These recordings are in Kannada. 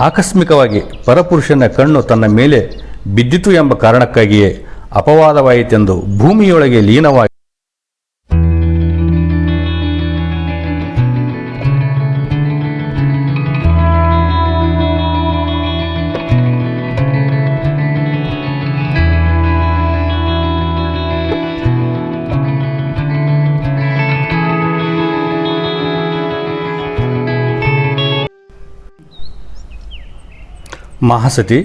ಆಕಸ್ಮಿಕವಾಗಿ ಪರಪುರುಷನ ಕಣ್ಣು ತನ್ನ ಮೇಲೆ ಬಿದ್ದಿತು ಎಂಬ ಕಾರಣಕ್ಕಾಗಿಯೇ ಅಪವಾದವಾಯಿತೆಂದು ಭೂಮಿಯೊಳಗೆ ಲೀನವಾಗಿ ಮಹಾಸತಿ,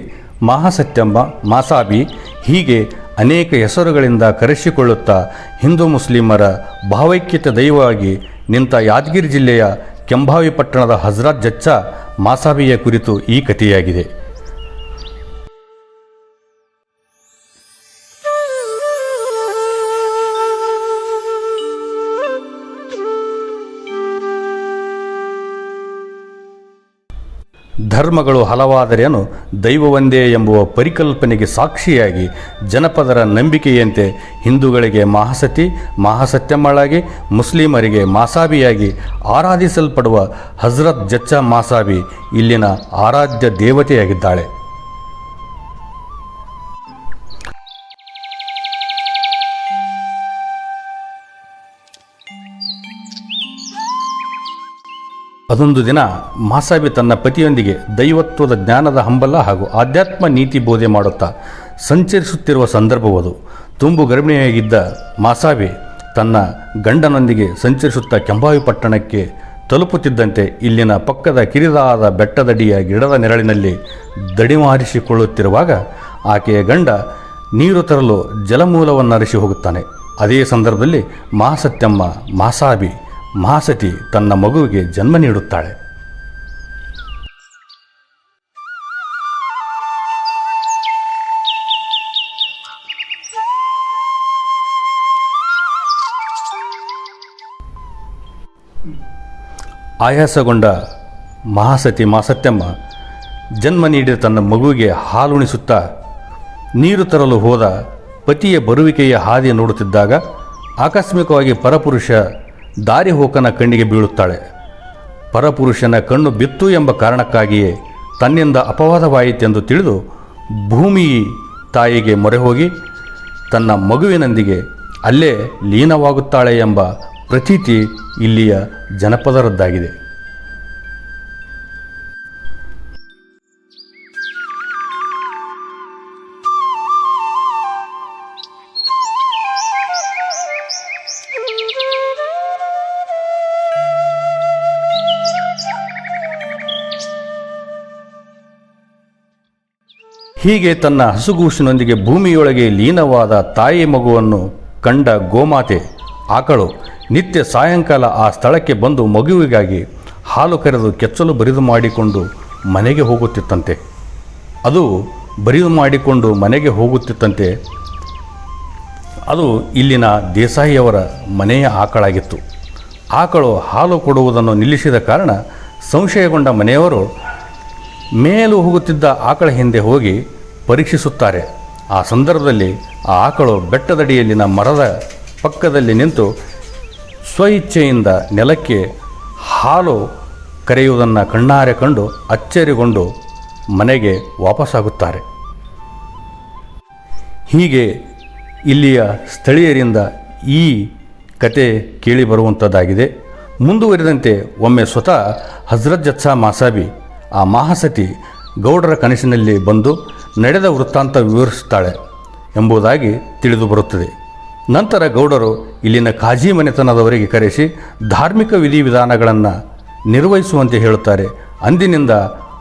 ಮಹಾಸತ್ಯಂಬ, ಮಾಸಾಬಿ ಹೀಗೆ ಅನೇಕ ಹೆಸರುಗಳಿಂದ ಕರೆಸಿಕೊಳ್ಳುತ್ತಾ ಹಿಂದೂ ಮುಸ್ಲಿಮರ ಭಾವೈಕ್ಯತೆ ದೈವವಾಗಿ ನಿಂತ ಯಾದಗಿರಿ ಜಿಲ್ಲೆಯ ಕೆಂಭಾವಿ ಪಟ್ಟಣದ ಹಜರತ್ ಜಚ್ಚ ಮಾಸಾಬಿಯ ಕುರಿತು ಈ ಕಥೆಯಾಗಿದೆ. ಧರ್ಮಗಳು ಹಲವಾದರೇನು ದೈವವೊಂದೇ ಎಂಬುವ ಪರಿಕಲ್ಪನೆಗೆ ಸಾಕ್ಷಿಯಾಗಿ ಜನಪದರ ನಂಬಿಕೆಯಂತೆ ಹಿಂದೂಗಳಿಗೆ ಮಹಾಸತಿ, ಮಹಾಸತ್ಯಮ್ಮಳಾಗಿ, ಮುಸ್ಲಿಮರಿಗೆ ಮಾಸಾಬಿಯಾಗಿ ಆರಾಧಿಸಲ್ಪಡುವ ಹಜರತ್ ಜಚ್ಚ ಮಾಸಾಬಿ ಇಲ್ಲಿನ ಆರಾಧ್ಯ ದೇವತೆಯಾಗಿದ್ದಾಳೆ. ಅದೊಂದು ದಿನ ಮಾಸಾಬಿ ತನ್ನ ಪತಿಯೊಂದಿಗೆ ದೈವತ್ವದ ಜ್ಞಾನದ ಹಂಬಲ ಹಾಗೂ ಆಧ್ಯಾತ್ಮ ನೀತಿ ಬೋಧೆ ಮಾಡುತ್ತಾ ಸಂಚರಿಸುತ್ತಿರುವ ಸಂದರ್ಭವದು. ತುಂಬು ಗರ್ಭಿಣಿಯಾಗಿದ್ದ ಮಾಸಾಬಿ ತನ್ನ ಗಂಡನೊಂದಿಗೆ ಸಂಚರಿಸುತ್ತಾ ಕೆಂಬಾವಿ ಪಟ್ಟಣಕ್ಕೆ ತಲುಪುತ್ತಿದ್ದಂತೆ ಇಲ್ಲಿನ ಪಕ್ಕದ ಕಿರಿದಾದ ಬೆಟ್ಟದಡಿಯ ಗಿಡದ ನೆರಳಿನಲ್ಲಿ ದಡಿಮಾರಿಸಿಕೊಳ್ಳುತ್ತಿರುವಾಗ ಆಕೆಯ ಗಂಡ ನೀರು ತರಲು ಜಲಮೂಲವನ್ನು ಅರಿಸಿ ಹೋಗುತ್ತಾನೆ. ಅದೇ ಸಂದರ್ಭದಲ್ಲಿ ಮಾಸತ್ಯಮ್ಮ ಮಾಸಾಬಿ ಮಹಾಸತಿ ತನ್ನ ಮಗುವಿಗೆ ಜನ್ಮ ನೀಡುತ್ತಾಳೆ. ಆಯಾಸಗೊಂಡ ಮಹಾಸತಿ ಮಾಸತ್ಯಮ್ಮ ಜನ್ಮ ನೀಡಿದ ತನ್ನ ಮಗುವಿಗೆ ಹಾಲುಣಿಸುತ್ತಾ ನೀರು ತರಲು ಹೋದ ಪತಿಯ ಬರುವಿಕೆಯ ಹಾದಿ ನೋಡುತ್ತಿದ್ದಾಗ ಆಕಸ್ಮಿಕವಾಗಿ ಪರಪುರುಷ ದಾರಿ ಹೋಕನ ಕಣ್ಣಿಗೆ ಬೀಳುತ್ತಾಳೆ. ಪರಪುರುಷನ ಕಣ್ಣು ಬಿತ್ತು ಎಂಬ ಕಾರಣಕ್ಕಾಗಿಯೇ ತನ್ನಿಂದ ಅಪವಾದವಾಯಿತೆಂದು ತಿಳಿದು ಭೂಮಿ ತಾಯಿಗೆ ಮೊರೆ ಹೋಗಿ ತನ್ನ ಮಗುವಿನೊಂದಿಗೆ ಅಲ್ಲೇ ಲೀನವಾಗುತ್ತಾಳೆ ಎಂಬ ಪ್ರತೀತಿ ಇಲ್ಲಿಯ ಜನಪದರದ್ದಾಗಿದೆ. ಹೀಗೆ ತನ್ನ ಹಸುಗೂಸಿನೊಂದಿಗೆ ಭೂಮಿಯೊಳಗೆ ಲೀನವಾದ ತಾಯಿ ಮಗುವನ್ನು ಕಂಡ ಗೋಮಾತೆ, ಆಕಳು ನಿತ್ಯ ಸಾಯಂಕಾಲ ಆ ಸ್ಥಳಕ್ಕೆ ಬಂದು ಮಗುವಿಗಾಗಿ ಹಾಲು ಕರೆದು ಕೆಚ್ಚಲು ಬರಿದು ಮಾಡಿಕೊಂಡು ಮನೆಗೆ ಹೋಗುತ್ತಿತ್ತಂತೆ. ಅದು ಬರಿದು ಮಾಡಿಕೊಂಡು ಮನೆಗೆ ಹೋಗುತ್ತಿತ್ತಂತೆ. ಅದು ಇಲ್ಲಿನ ದೇಸಾಯಿಯವರ ಮನೆಯ ಆಕಳಾಗಿತ್ತು. ಆಕಳು ಹಾಲು ಕೊಡುವುದನ್ನು ನಿಲ್ಲಿಸಿದ ಕಾರಣ ಸಂಶಯಗೊಂಡ ಮನೆಯವರು ಮೇಲು ಹೋಗುತ್ತಿದ್ದ ಆಕಳ ಹಿಂದೆ ಹೋಗಿ ಪರೀಕ್ಷಿಸುತ್ತಾರೆ. ಆ ಸಂದರ್ಭದಲ್ಲಿ ಆ ಆಕಳು ಬೆಟ್ಟದಡಿಯಲ್ಲಿನ ಮರದ ಪಕ್ಕದಲ್ಲಿ ನಿಂತು ಸ್ವಇಚ್ಛೆಯಿಂದ ನೆಲಕ್ಕೆ ಹಾಲು ಕರೆಯುವುದನ್ನು ಕಣ್ಣಾರೆ ಕಂಡು ಅಚ್ಚರಿಗೊಂಡು ಮನೆಗೆ ವಾಪಸ್ಸಾಗುತ್ತಾರೆ ಹೀಗೆ ಇಲ್ಲಿಯ ಸ್ಥಳೀಯರಿಂದ ಈ ಕತೆ ಕೇಳಿ ಬರುವಂಥದ್ದಾಗಿದೆ ಮುಂದುವರಿದಂತೆ ಒಮ್ಮೆ ಸ್ವತಃ ಹಜ್ರತ್ ಜತ್ಸಾ ಮಾಸಾಬಿ ಆ ಮಹಾಸತಿ ಗೌಡರ ಕನಸಿನಲ್ಲಿ ಬಂದು ನಡೆದ ವೃತ್ತಾಂತ ವಿವರಿಸುತ್ತಾಳೆ ಎಂಬುದಾಗಿ ತಿಳಿದು ಬರುತ್ತದೆ. ನಂತರ ಗೌಡರು ಇಲ್ಲಿನ ಕಾಜಿ ಮನೆತನದವರಿಗೆ ಕರೆಸಿ ಧಾರ್ಮಿಕ ವಿಧಿವಿಧಾನಗಳನ್ನು ನಿರ್ವಹಿಸುವಂತೆ ಹೇಳುತ್ತಾರೆ. ಅಂದಿನಿಂದ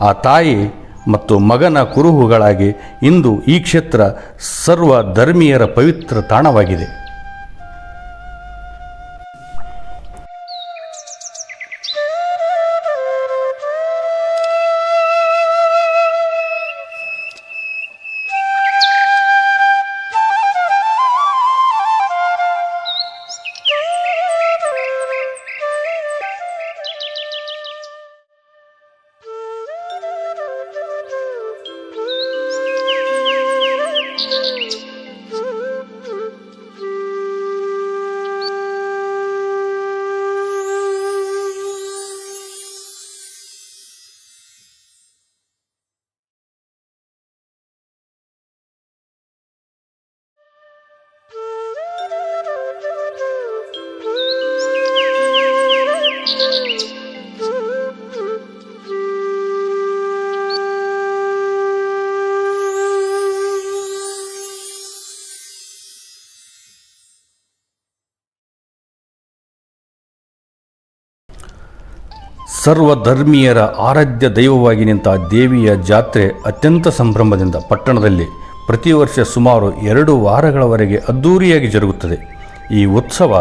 ಆ ತಾಯಿ ಮತ್ತು ಮಗನ ಕುರುಹುಗಳಾಗಿ ಇಂದು ಈ ಕ್ಷೇತ್ರ ಸರ್ವ ಧರ್ಮೀಯರ ಪವಿತ್ರ ತಾಣವಾಗಿದೆ. ಸರ್ವಧರ್ಮೀಯರ ಆರಾಧ್ಯ ದೈವವಾಗಿ ನಿಂತ ದೇವಿಯ ಜಾತ್ರೆ ಅತ್ಯಂತ ಸಂಭ್ರಮದಿಂದ ಪಟ್ಟಣದಲ್ಲಿ ಪ್ರತಿ ವರ್ಷ ಸುಮಾರು ಎರಡು ವಾರಗಳವರೆಗೆ ಅದ್ಧೂರಿಯಾಗಿ ಜರುಗುತ್ತದೆ. ಈ ಉತ್ಸವ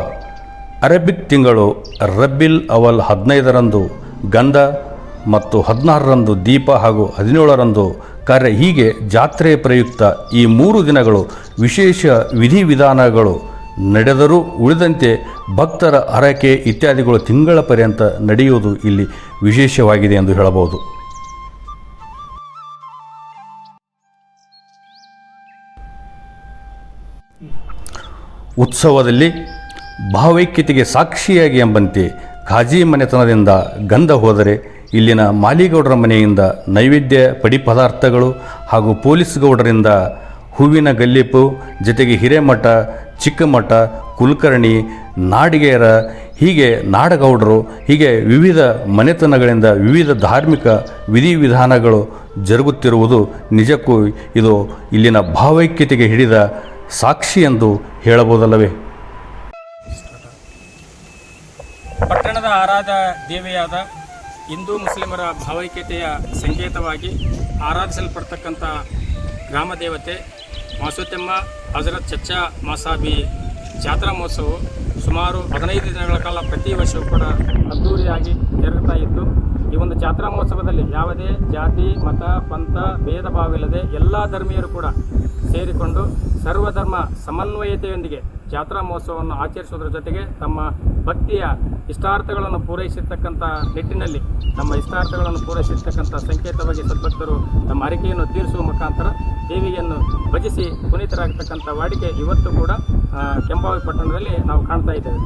ಅರೇಬಿಕ್ ತಿಂಗಳು ರಬ್ಬಿಲ್ ಅವಲ್ ಹದಿನೈದರಂದು ಗಂಧ ಮತ್ತು ಹದಿನಾರರಂದು ದೀಪ ಹಾಗೂ ಹದಿನೇಳರಂದು ಕಾರ್ಯ ಹೀಗೆ ಜಾತ್ರೆ ಪ್ರಯುಕ್ತ ಈ ಮೂರು ದಿನಗಳು ವಿಶೇಷ ವಿಧಿವಿಧಾನಗಳು ನಡೆದರೂ ಉಳಿದಂತೆ ಭಕ್ತರ ಹರಕೆ ಇತ್ಯಾದಿಗಳು ತಿಂಗಳ ಪರ್ಯಂತ ನಡೆಯುವುದು ಇಲ್ಲಿ ವಿಶೇಷವಾಗಿದೆ ಎಂದು ಹೇಳಬಹುದು. ಉತ್ಸವದಲ್ಲಿ ಭಾವೈಕ್ಯತೆಗೆ ಸಾಕ್ಷಿಯಾಗಿ ಎಂಬಂತೆ ಖಾಜಿ ಮನೆತನದಿಂದ ಗಂಧ ಹೋದರೆ ಇಲ್ಲಿನ ಮಾಲಿಗೌಡರ ಮನೆಯಿಂದ ನೈವೇದ್ಯ ಪಡಿ ಪದಾರ್ಥಗಳು ಹಾಗೂ ಪೊಲೀಸ್ ಗೌಡರಿಂದ ಹೂವಿನ ಗಲ್ಲಿಪು ಜೊತೆಗೆ ಹಿರೇಮಠ, ಚಿಕ್ಕಮಠ, ಕುಲಕರ್ಣಿ, ನಾಡಿಗೇರ, ಹೀಗೆ ನಾಡಗೌಡರು, ಹೀಗೆ ವಿವಿಧ ಮನೆತನಗಳಿಂದ ವಿವಿಧ ಧಾರ್ಮಿಕ ವಿಧಿವಿಧಾನಗಳು ಜರುಗುತ್ತಿರುವುದು ನಿಜಕ್ಕೂ ಇದು ಇಲ್ಲಿನ ಭಾವೈಕ್ಯತೆಗೆ ಹಿಡಿದ ಸಾಕ್ಷಿ ಎಂದು ಹೇಳಬಹುದಲ್ಲವೇ? ಪಟ್ಟಣದ ಆರಾಧ ದೇವಿಯಾದ ಹಿಂದೂ ಮುಸ್ಲಿಮರ ಭಾವೈಕ್ಯತೆಯ ಸಂಕೇತವಾಗಿ ಆರಾಧಿಸಲ್ಪಡ್ತಕ್ಕಂಥ ಗ್ರಾಮ ದೇವತೆ ಮಾಸುತೆಮ್ಮ ಹಜರತ್ ಚಚ್ಚಾ ಮಾಸಾಬಿ ಜಾತ್ರಾ ಮಹೋತ್ಸವವು ಸುಮಾರು ಹದಿನೈದು ದಿನಗಳ ಕಾಲ ಪ್ರತಿ ವರ್ಷವೂ ಕೂಡ ಅದ್ದೂರಿಯಾಗಿ ಜರುಗುತ್ತಾ ಇದ್ದು ಈ ಒಂದು ಜಾತ್ರಾ ಮಹೋತ್ಸವದಲ್ಲಿ ಯಾವುದೇ ಜಾತಿ, ಮತ, ಪಂಥ, ಭೇದ ಭಾವವಿಲ್ಲದೆ ಎಲ್ಲ ಧರ್ಮೀಯರು ಕೂಡ ಸೇರಿಕೊಂಡು ಸರ್ವಧರ್ಮ ಸಮನ್ವಯತೆಯೊಂದಿಗೆ ಜಾತ್ರಾ ಮಹೋತ್ಸವವನ್ನು ಆಚರಿಸುವುದರ ಜೊತೆಗೆ ತಮ್ಮ ಭಕ್ತಿಯ ಇಷ್ಟಾರ್ಥಗಳನ್ನು ಪೂರೈಸಿರ್ತಕ್ಕಂಥ ನಿಟ್ಟಿನಲ್ಲಿ, ನಮ್ಮ ಇಷ್ಟಾರ್ಥಗಳನ್ನು ಪೂರೈಸಿರ್ತಕ್ಕಂಥ ಸಂಕೇತವಾಗಿ ಸದ್ಭಕ್ತರು ತಮ್ಮ ಅರಿಕೆಯನ್ನು ತೀರಿಸುವ ಮುಖಾಂತರ ದೇವಿಯನ್ನು ಭಜಿಸಿ ಪುನೀತರಾಗತಕ್ಕಂಥ ವಾಡಿಕೆ ಇವತ್ತು ಕೂಡ ಕೆಂಬಾವಿ ಪಟ್ಟಣದಲ್ಲಿ ನಾವು ಕಾಣ್ತಾ ಇದ್ದೇವೆ.